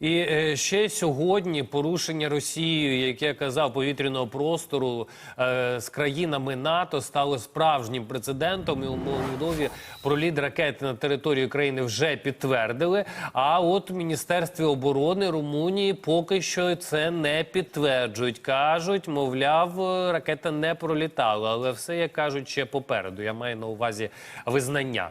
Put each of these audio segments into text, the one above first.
І е, ще сьогодні порушення Росією, як я казав, повітряного простору е, з країнами НАТО стало справжнім прецедентом. І у Молдові проліт ракети на територію країни вже підтвердили. А от в Міністерстві оборони Румунії поки що це не підтверджують. кажуть, мовляв, е, ракета не пролітала, але все як кажуть ще попереду. Я маю на увазі визнання.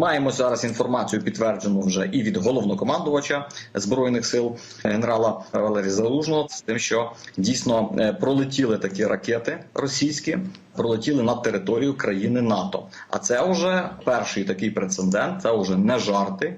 Маємо зараз інформацію підтверджену вже і від головнокомандувача збройних сил генерала Валерія Залужного з тим, що дійсно е, пролетіли такі ракети російські, пролетіли над територію країни НАТО. А це вже перший такий прецедент. Це вже не жарти.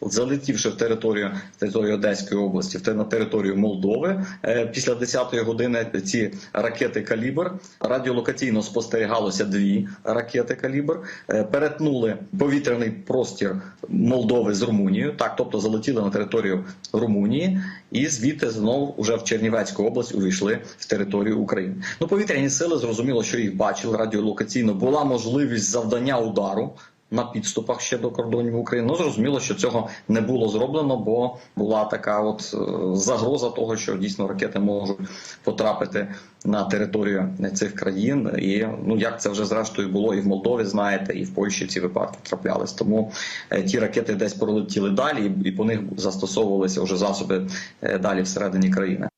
Залетівши в територію територію Одеської області, в на територію Молдови, е, після 10-ї години ці ракети калібр радіолокаційно спостерігалося дві ракети калібр, е, перетнули повітряний простір Молдови з Румунією, так, тобто залетіли на територію Румунії, і звідти знову вже в Чернівецьку область увійшли в територію України. Ну, повітряні сили зрозуміло, що їх бачили радіолокаційно. Була можливість завдання удару на підступах ще до кордонів України. Ну зрозуміло, що цього не було зроблено, бо була така от е, загроза того, що дійсно ракети можуть потрапити на територію цих країн. І ну як це вже зрештою було і в Молдові, знаєте, і в Польщі ці випадки траплялись. Тому е, ті ракети десь пролетіли далі, і, по них застосовувалися вже засоби е, далі всередині країни.